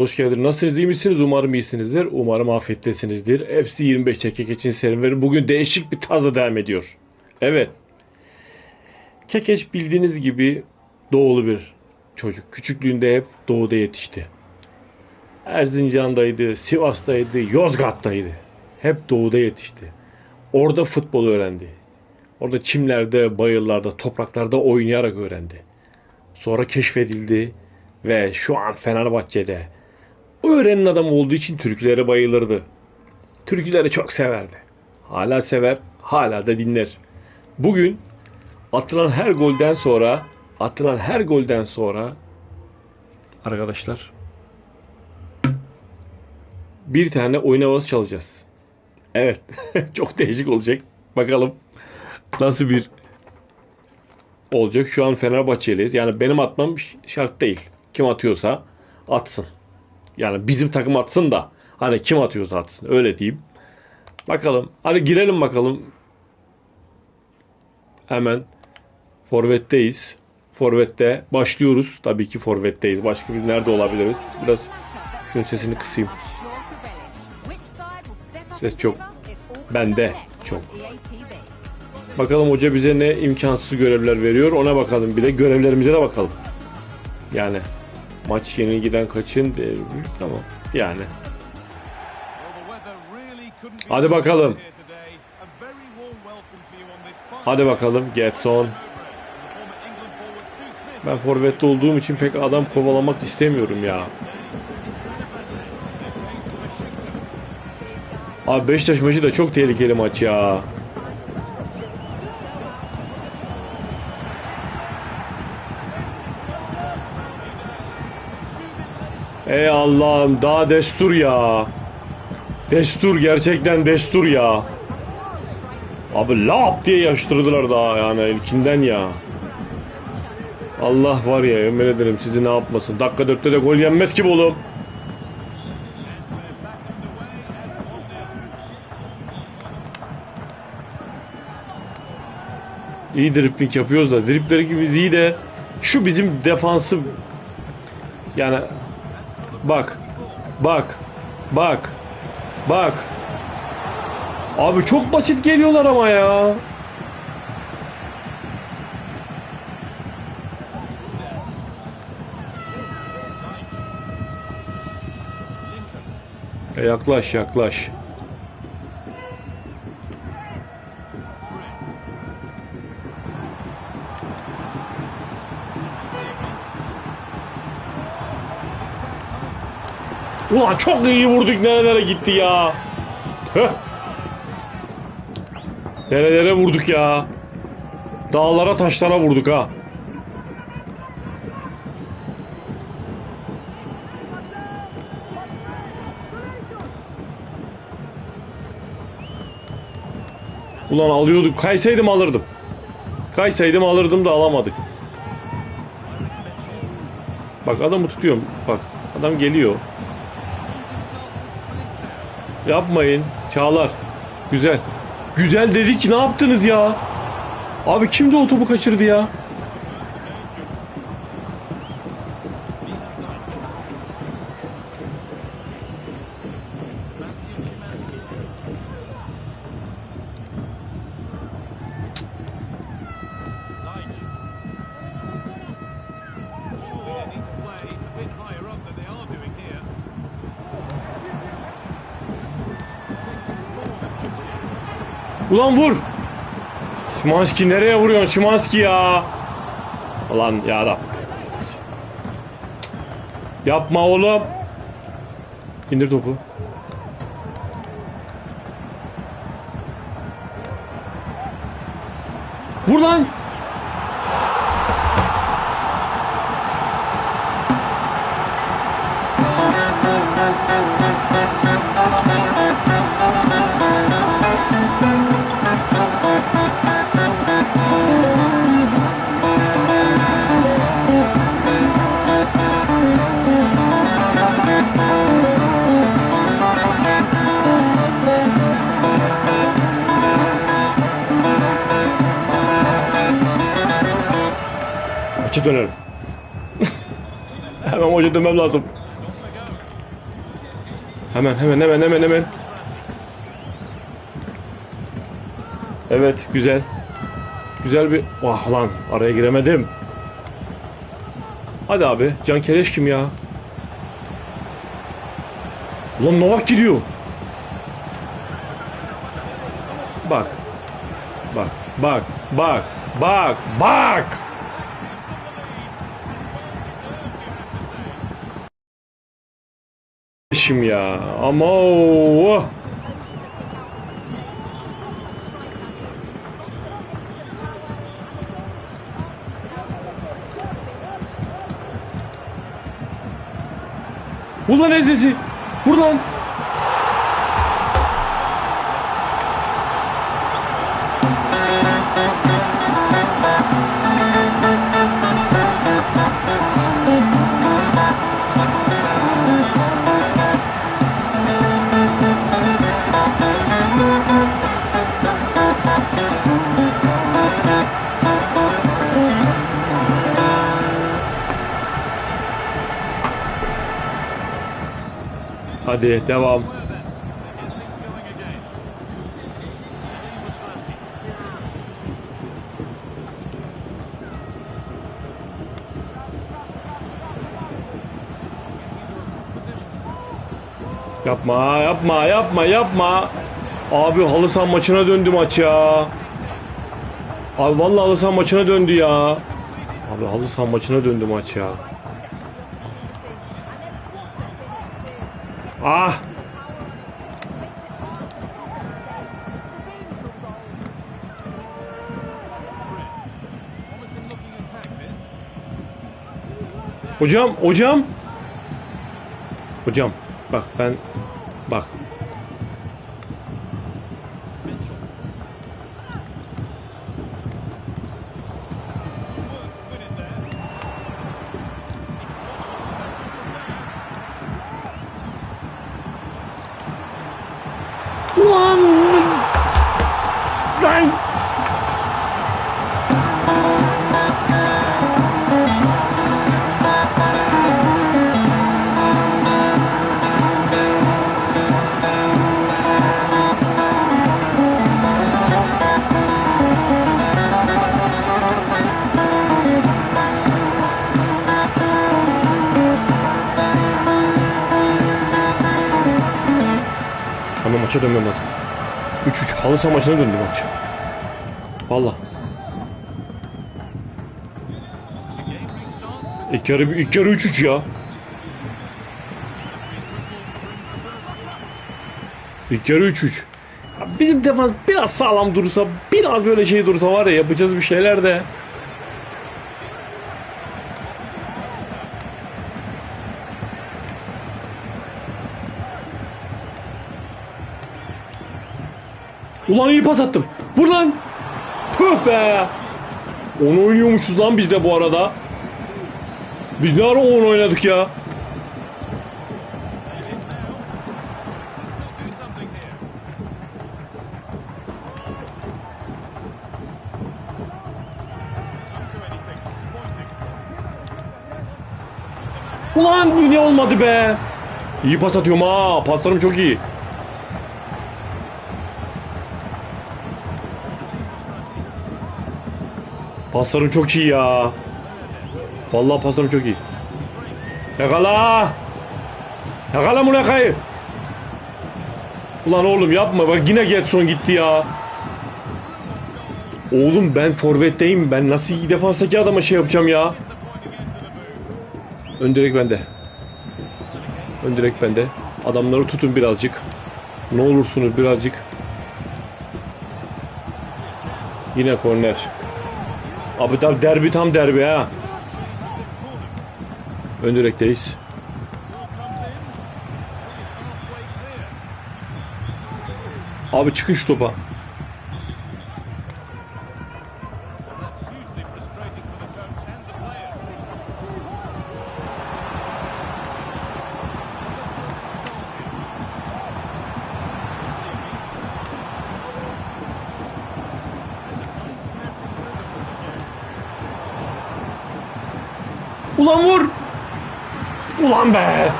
Hoş geldiniz. Nasılsınız? iyi misiniz? Umarım iyisinizdir. Umarım afiyettesinizdir. FC 25 Kekek için serüveni bugün değişik bir tarzda devam ediyor. Evet. Kekeç bildiğiniz gibi doğulu bir çocuk. Küçüklüğünde hep doğuda yetişti. Erzincan'daydı, Sivas'taydı, Yozgat'taydı. Hep doğuda yetişti. Orada futbol öğrendi. Orada çimlerde, bayırlarda, topraklarda oynayarak öğrendi. Sonra keşfedildi ve şu an Fenerbahçe'de o öğrenin adamı olduğu için türkülere bayılırdı. Türküleri çok severdi. Hala sever, hala da dinler. Bugün atılan her golden sonra, atılan her golden sonra arkadaşlar bir tane oyun havası çalacağız. Evet. çok değişik olacak. Bakalım nasıl bir olacak. Şu an Fenerbahçeliyiz. Yani benim atmam şart değil. Kim atıyorsa atsın. Yani bizim takım atsın da hani kim atıyorsa atsın. Öyle diyeyim. Bakalım. Hadi girelim bakalım. Hemen forvetteyiz. Forvette başlıyoruz. Tabii ki forvetteyiz. Başka biz nerede olabiliriz? Biraz şunun sesini kısayım. Ses çok. Bende çok. Bakalım hoca bize ne imkansız görevler veriyor. Ona bakalım bir de görevlerimize de bakalım. Yani maç yeni giden kaçın tamam yani. Hadi bakalım. Hadi bakalım Getson. Ben forvette olduğum için pek adam kovalamak istemiyorum ya. Abi Beşiktaş maçı da çok tehlikeli maç ya. Ey Allah'ım daha destur ya. Destur gerçekten destur ya. Abi lap diye yaştırdılar daha yani ilkinden ya. Allah var ya yemin ederim sizi ne yapmasın. Dakika dörtte de gol yenmez ki oğlum. İyi dripling yapıyoruz da dripleri gibi iyi de şu bizim defansı yani bak bak bak bak Abi çok basit geliyorlar ama ya. E, yaklaş yaklaş. Ulan çok iyi vurduk nerelere gitti ya. Tüh. Nerelere vurduk ya? Dağlara taşlara vurduk ha. Ulan alıyorduk. Kaysaydım alırdım. Kaysaydım alırdım da alamadık. Bak adamı tutuyorum. Bak adam geliyor. Yapmayın. Çağlar. Güzel. Güzel dedik ne yaptınız ya? Abi kimdi o topu kaçırdı ya? Ulan vur. Şimanski nereye vuruyorsun Şimanski ya? Ulan ya da. Yapma oğlum. İndir topu. Vur lan. Maça dönelim. Hemen maça dönmem lazım. Hemen hemen hemen hemen hemen. Evet güzel. Güzel bir... Vah lan araya giremedim. Hadi abi. Can Keleş kim ya? Ulan Novak gidiyor. Bak. Bak. Bak. Bak. Bak. Bak. Şimdi ya. Ama o. Ulan Ezezi. Vur lan. Hadi devam. Yapma, yapma, yapma, yapma. Abi halı saha maçına döndü maç ya. Abi vallahi halı saha maçına döndü ya. Abi halı saha maçına döndü maç ya. Ah! Hocam, hocam. Hocam, bak ben bak. 3-3 halı saha maçına döndü maç. Valla. İlk yarı, ilk yarı 3-3 ya. İlk yarı 3-3. Ya Bizim defans biraz sağlam durursa, biraz böyle şey durursa var ya yapacağız bir şeyler de. Ulan iyi pas attım. Vur lan. Püh be. Onu oynuyormuşuz lan biz de bu arada. Biz ne ara onu oynadık ya. Ulan yine olmadı be. İyi pas atıyorum ha. Paslarım çok iyi. Paslarım çok iyi ya. Vallahi paslarım çok iyi. Yakala. Yakala Muleka'yı. Ulan oğlum yapma bak yine Getson gitti ya. Oğlum ben forvetteyim. Ben nasıl iyi defanstaki adama şey yapacağım ya. Ön direk bende. Ön direk bende. Adamları tutun birazcık. Ne olursunuz birazcık. Yine korner. Abi tam derbi tam derbi ha. Ön direkteyiz. Abi çıkın şu topa. Ulan vur. Ulan be.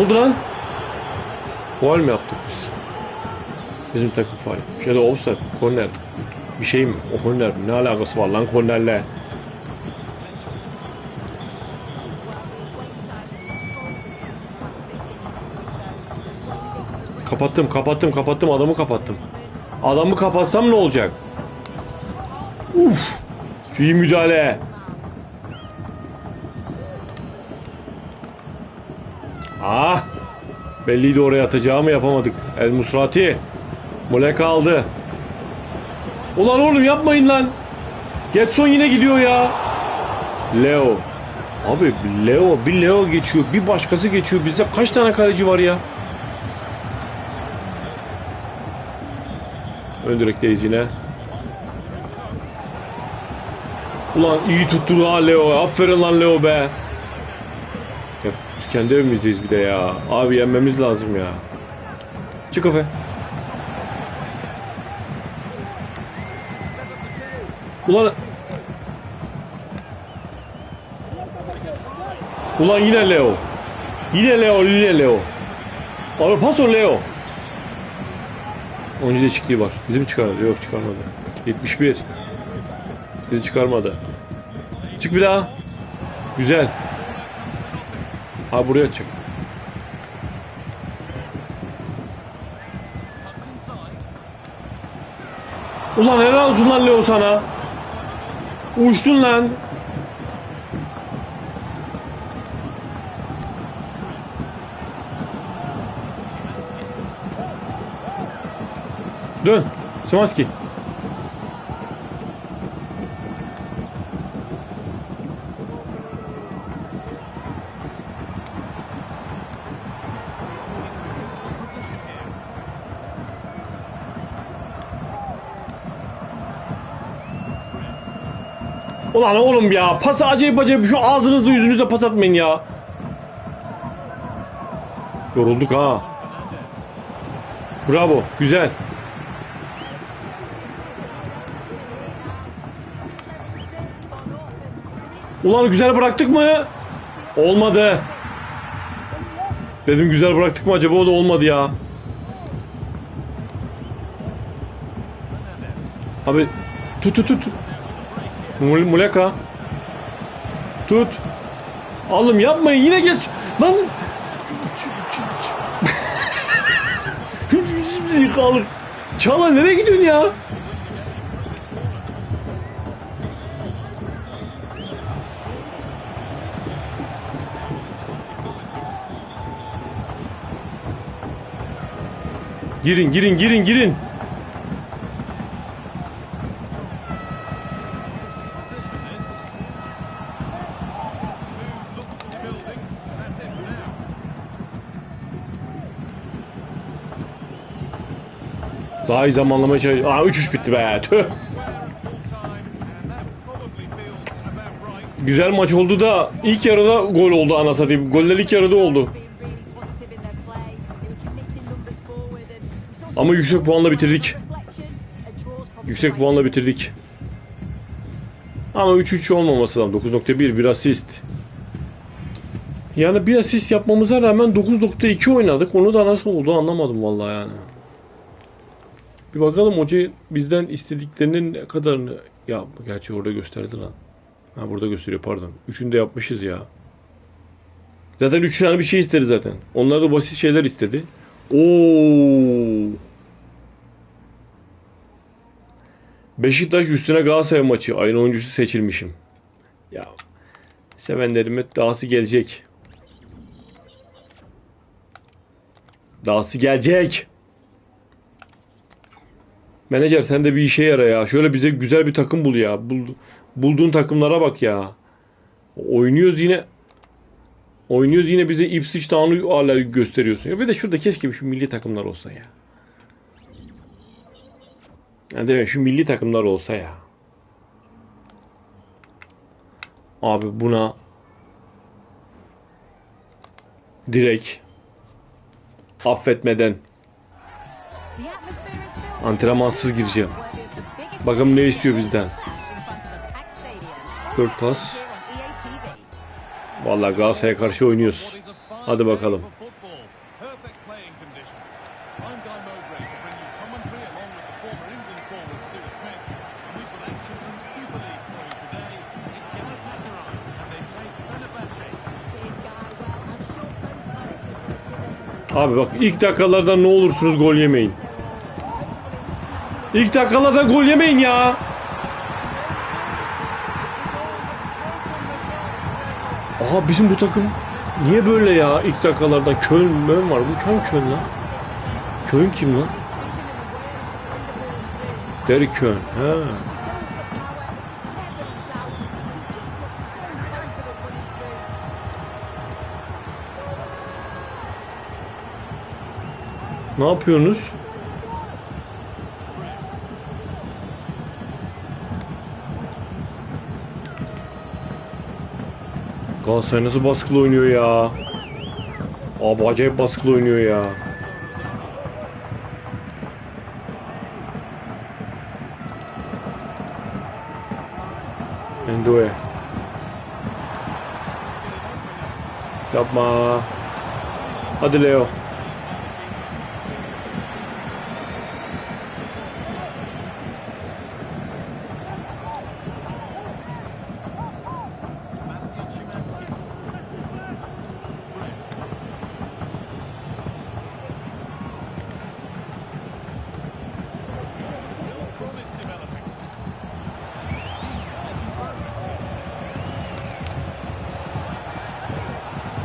Ne oldu lan? Faul mü yaptık biz? Bizim takım faul. Ya da offside, korner. Bir şey mi? O korner? Ne alakası var lan kornerle? Kapattım, kapattım, kapattım. Adamı kapattım. Adamı kapatsam ne olacak? Uf! Şu müdahale. Ah! Belliydi oraya atacağımı yapamadık. El Musrati. Muleka aldı. Ulan oğlum yapmayın lan. Getson yine gidiyor ya. Leo. Abi Leo bir Leo geçiyor. Bir başkası geçiyor. Bizde kaç tane kaleci var ya? Ön direkteyiz yine. Ulan iyi tuttur ha Leo. Aferin lan Leo be. Kendi evimizdeyiz bir de ya. Abi yenmemiz lazım ya. Çık kafe. Ulan Ulan yine Leo. Yine Leo, yine Leo. Abi pas o Leo. Oyuncu değişikliği var. Bizim çıkarmadı. Yok çıkarmadı. 71. Bizi çıkarmadı. Çık bir daha. Güzel. Ha buraya çık. Ulan helal olsun lan Leo sana. Uçtun lan. Dön. Szymanski. Ulan oğlum ya pası acayip acayip şu ağzınızda yüzünüzde pas atmayın ya. Yorulduk ha. Bravo güzel. Ulan güzel bıraktık mı? Olmadı. Dedim güzel bıraktık mı acaba o da olmadı ya. Abi tut tut tut. Mul- Muleka. Tut. Oğlum yapmayın yine geç. Lan. Şimdi kalır. Çağla nereye gidiyorsun ya? Girin girin girin girin. Daha iyi zamanlamaya çalış. Aa 3-3 bitti be. Tüh. Güzel maç oldu da ilk yarıda gol oldu ana satayım. Goller ilk yarıda oldu. Ama yüksek puanla bitirdik. Yüksek puanla bitirdik. Ama 3-3 olmaması lazım. 9.1 bir asist. Yani bir asist yapmamıza rağmen 9.2 oynadık. Onu da nasıl oldu anlamadım vallahi yani. Bir bakalım hoca bizden istediklerinin ne kadarını... Ya gerçi orada gösterdi lan. Ha burada gösteriyor pardon. Üçünü de yapmışız ya. Zaten üç tane bir şey istedi zaten. Onlar da basit şeyler istedi. Oo. Beşiktaş üstüne Galatasaray maçı. Ayın oyuncusu seçilmişim. Ya sevenlerime dahası gelecek. Dahası gelecek. Menajer sen de bir işe yara ya. Şöyle bize güzel bir takım bul ya. Bul, bulduğun takımlara bak ya. Oynuyoruz yine. Oynuyoruz yine bize Ipswich Town'u hala gösteriyorsun. Ya bir de şurada keşke şu milli takımlar olsa ya. Ya değil mi? Şu milli takımlar olsa ya. Abi buna direkt affetmeden Antrenmansız gireceğim. Bakalım ne istiyor bizden. Dört pas. Vallahi Galatasaray'a karşı oynuyoruz. Hadi bakalım. Abi bak ilk dakikalardan ne olursunuz gol yemeyin. İlk dakikalarda gol yemeyin ya. Aha bizim bu takım niye böyle ya ilk dakikalarda Köln Mön var. Bu Köln Köln lan. Köln kim lan? Derek Köln. Ha. Ne yapıyorsunuz? Galatasaray nasıl baskılı oynuyor ya? Abi acayip baskılı oynuyor ya. Endoe. Yapma. Hadi Leo.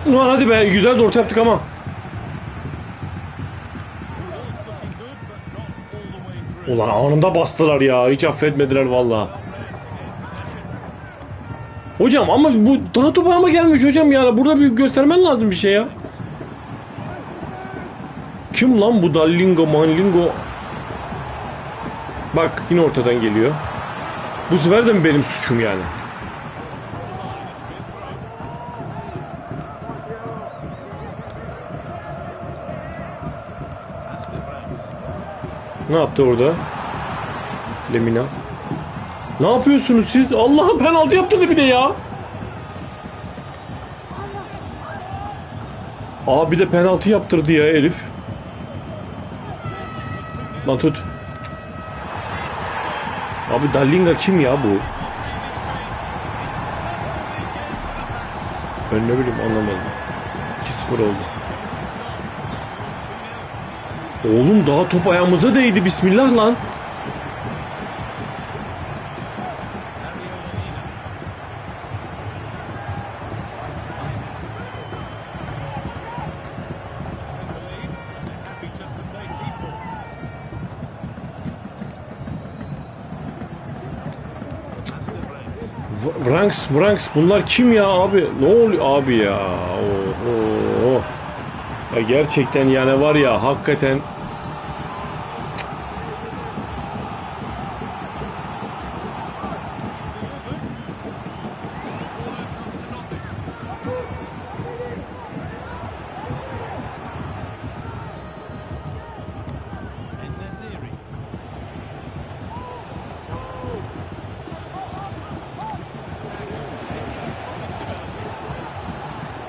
Ulan hadi be güzel de yaptık ama. Ulan anında bastılar ya. Hiç affetmediler valla. Hocam ama bu daha topu ama gelmiş hocam yani. Burada bir göstermen lazım bir şey ya. Kim lan bu Dallingo, Manlingo? Bak yine ortadan geliyor. Bu sefer de mi benim suçum yani? Ne yaptı orada? Lemina. Ne yapıyorsunuz siz? Allah'ım penaltı yaptırdı bir de ya. Aa bir de penaltı yaptırdı ya Elif. Lan tut. Abi Dallinga kim ya bu? Ben ne bileyim anlamadım. 2-0 oldu. Oğlum daha top ayağımıza değdi. Bismillah lan. Vranks, Vranks bunlar kim ya abi? Ne oluyor abi ya? Oho. Ya gerçekten yani var ya hakikaten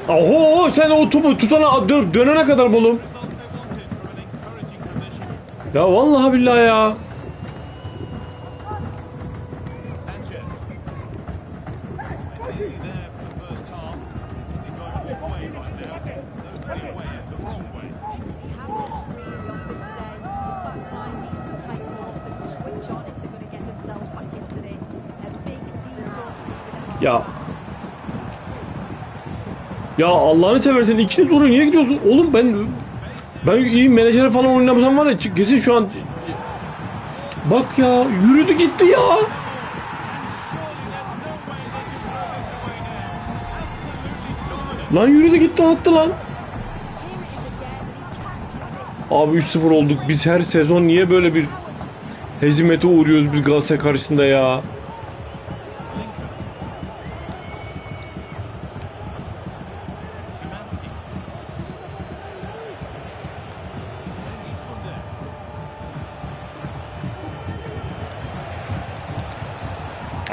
Oho sen o topu tutana dön, dönene kadar bulum. Ya vallahi billahi ya. Ya. Ya Allah'ını seversen ikiniz oraya niye gidiyorsun? Oğlum ben ben iyi menajer falan oynamasam var ya kesin şu an Bak ya yürüdü gitti ya. Lan yürüdü gitti attı lan. Abi 3-0 olduk. Biz her sezon niye böyle bir hezimete uğruyoruz biz Galatasaray karşısında ya?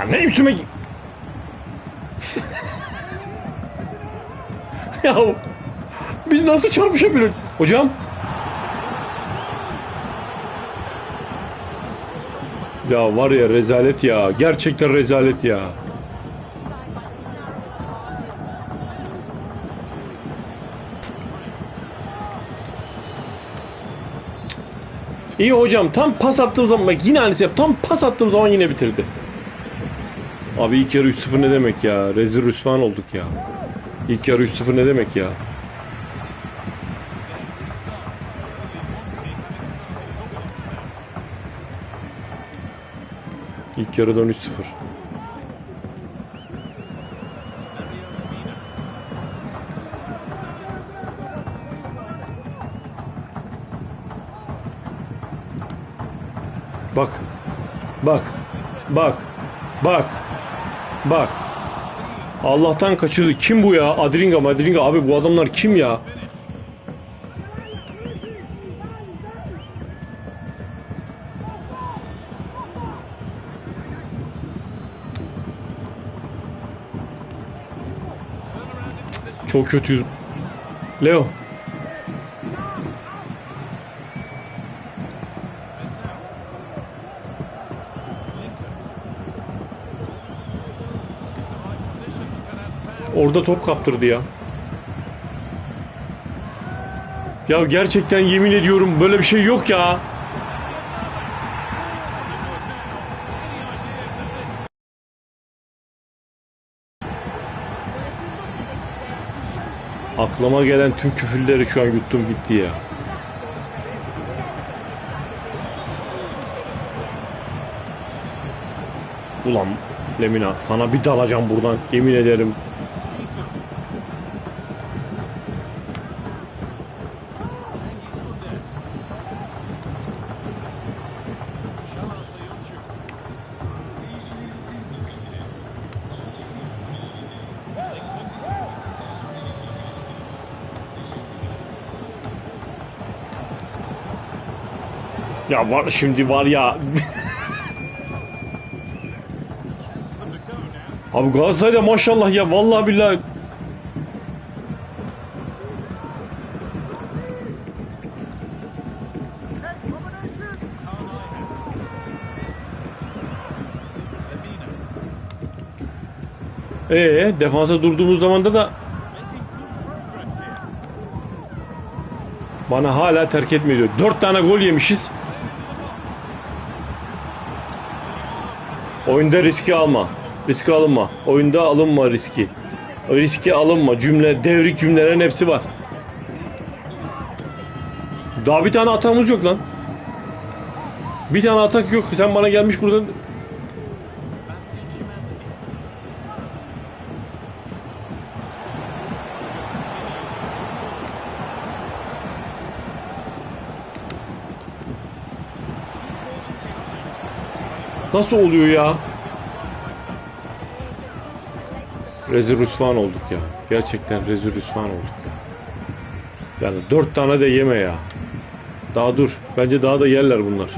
Ya ne üstüme Ya biz nasıl çarpışabiliriz? Hocam Ya var ya rezalet ya. Gerçekten rezalet ya. İyi hocam tam pas attığım zaman bak yine aynısı yap. Tam pas attığım zaman yine bitirdi. Abi ilk yarı 3-0 ne demek ya? Rezil rüsvan olduk ya. İlk yarı 3-0 ne demek ya? İlk yarıdan 3-0. Bak. Bak. Bak. Bak. Bak. Allah'tan kaçırdı. Kim bu ya? Adringa Madringa abi bu adamlar kim ya? Çok kötüyüz. Leo. Orada top kaptırdı ya. Ya gerçekten yemin ediyorum böyle bir şey yok ya. Aklıma gelen tüm küfürleri şu an yuttum gitti ya. Ulan Lemina sana bir dalacağım buradan yemin ederim. Ya var şimdi var ya. Abi Galatasaray'da maşallah ya vallahi billahi. Ee, defansa durduğumuz zamanda da bana hala terk etmiyor. diyor. Dört tane gol yemişiz. Oyunda riski alma. Riski alınma. Oyunda alınma riski. O riski alınma. Cümle, devrik cümlelerin hepsi var. Daha bir tane atağımız yok lan. Bir tane atak yok. Sen bana gelmiş burada Nasıl oluyor ya? Rezil rüsvan olduk ya. Gerçekten rezil rüsvan olduk ya. Yani dört tane de yeme ya. Daha dur. Bence daha da yerler bunlar.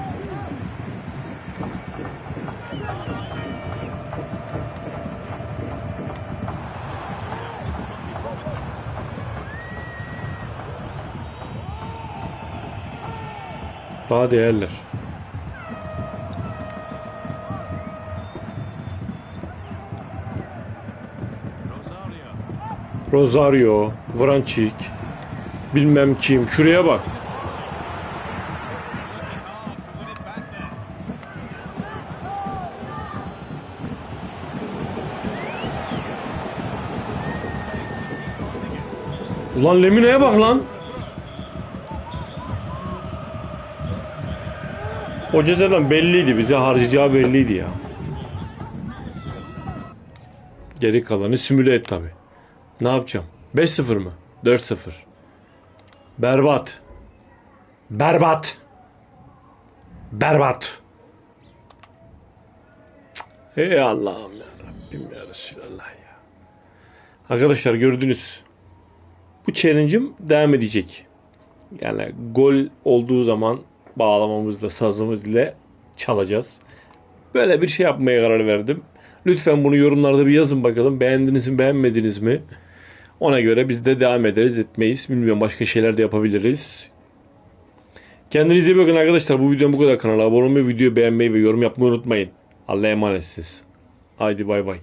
Daha da Rosario, Vrancic, bilmem kim. Şuraya bak. Ulan Lemine'ye bak lan. Hoca zaten belliydi. Bize harcayacağı belliydi ya. Geri kalanı simüle et tabi. Ne yapacağım? 5-0 mı? 4-0. Berbat. Berbat. Berbat. Ey Allah'ım ya Rabbim ya Resulallah ya. Arkadaşlar gördünüz. Bu challenge'ım devam edecek. Yani gol olduğu zaman bağlamamızla, sazımız ile çalacağız. Böyle bir şey yapmaya karar verdim. Lütfen bunu yorumlarda bir yazın bakalım. Beğendiniz mi, beğenmediniz mi? Ona göre biz de devam ederiz, etmeyiz. Bilmiyorum başka şeyler de yapabiliriz. Kendinize iyi bakın arkadaşlar. Bu videom bu kadar. Kanala abone olmayı, videoyu beğenmeyi ve yorum yapmayı unutmayın. Allah'a emanetsiniz. Haydi bay bay.